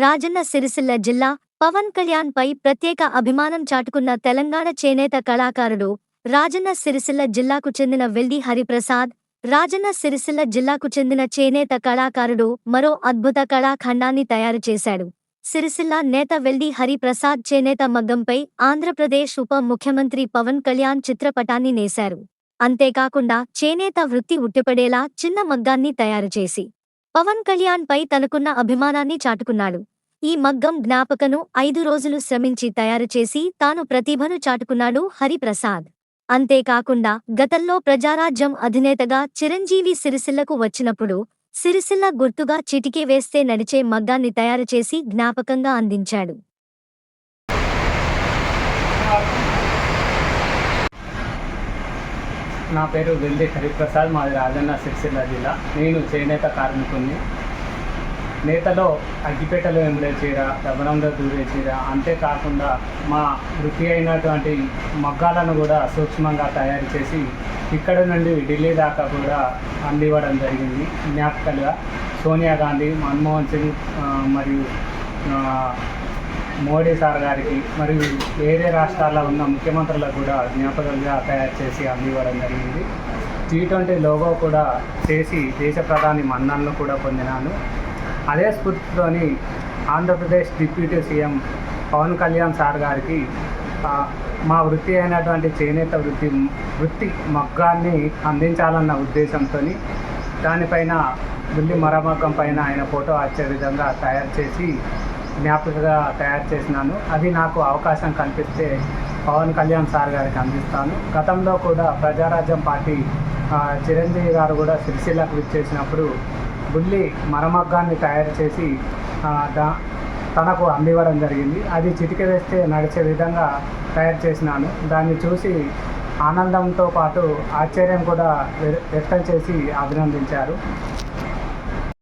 రాజన్న సిరిసిల్ల జిల్లా పవన్ కళ్యాణ్ పై ప్రత్యేక అభిమానం చాటుకున్న తెలంగాణ చేనేత కళాకారుడు రాజన్న సిరిసిల్ల జిల్లాకు చెందిన వెల్డి హరిప్రసాద్ రాజన్న సిరిసిల్ల జిల్లాకు చెందిన చేనేత కళాకారుడు మరో అద్భుత కళాఖండాన్ని తయారు చేశాడు. సిరిసిల్ల నేత వెల్డి హరిప్రసాద్ చేనేత మగ్గంపై ఆంధ్రప్రదేశ్ ఉప ముఖ్యమంత్రి పవన్ కళ్యాణ్ చిత్రపటాన్ని నేశారు. అంతేకాకుండా చేనేత వృత్తి ఉట్టిపడేలా చిన్న మగ్గాన్ని తయారు చేసి పవన్ కళ్యాణ్ పై తనకున్న అభిమానాన్ని చాటుకున్నాడు. ఈ మగ్గం జ్ఞాపకను ఐదు రోజులు శ్రమించి తయారు చేసి తాను ప్రతిభను చాటుకున్నాడు హరిప్రసాద్. అంతేకాకుండా గతంలో ప్రజారాజ్యం అధినేతగా చిరంజీవి సిరిసిల్లకు వచ్చినప్పుడు సిరిసిల్ల గుర్తుగా చిటికే వేస్తే నడిచే మగ్గాన్ని తయారు చేసి జ్ఞాపకంగా అందించాడు. నా పేరు వెల్లి హరిప్రసాద్ మాది రాజన్న సిరిసిల్ల జిల్లా. నేను చేనేత కార్మికుని నేతలో అగ్గిపేటలో ఎంబడే చీర దబనంలో దూరే చీర అంతేకాకుండా మా వృత్తి అయినటువంటి మగ్గాలను కూడా సూక్ష్మంగా తయారు చేసి ఇక్కడ నుండి ఢిల్లీ దాకా కూడా అందివ్వడం జరిగింది. జ్ఞాపకాలుగా సోనియా గాంధీ మన్మోహన్ సింగ్ మరియు మోడీ సార్ గారికి మరియు వేరే రాష్ట్రాల్లో ఉన్న ముఖ్యమంత్రులకు కూడా జ్ఞాపకాలుగా తయారు చేసి అందివ్వడం జరిగింది. టీ ట్వంటీ లోగో కూడా చేసి దేశ ప్రధాని మన్నలను కూడా పొందినాను. అదే స్ఫూర్తితోని Andhra Pradesh deputy CM Pawan Kalyan sir గారికి మా వృత్తి అయినటువంటి చేనేత వృత్తి వృత్తి మగ్గాన్ని అందించాలన్న ఉద్దేశంతో దానిపైన బుల్లి మరమగ్గం పైన ఆయన ఫోటో వచ్చే విధంగా తయారు చేసి జ్ఞాపికగా తయారు చేసినాను. అది నాకు అవకాశం కల్పిస్తే పవన్ కళ్యాణ్ సార్ గారికి అందిస్తాను. గతంలో కూడా ప్రజారాజ్యం పార్టీ చిరంజీవి గారు కూడా సిరిసిల్లకు విచ్చేసినప్పుడు బుల్లి మరమగ్గాన్ని తయారు చేసి దా తనకు అందివ్వడం జరిగింది. అది చిటిక వేస్తే నడిచే విధంగా తయారు చేసినాను. దాన్ని చూసి ఆనందంతో పాటు ఆశ్చర్యం కూడా వ్య- వ్యక్తం చేసి అభినందించారు.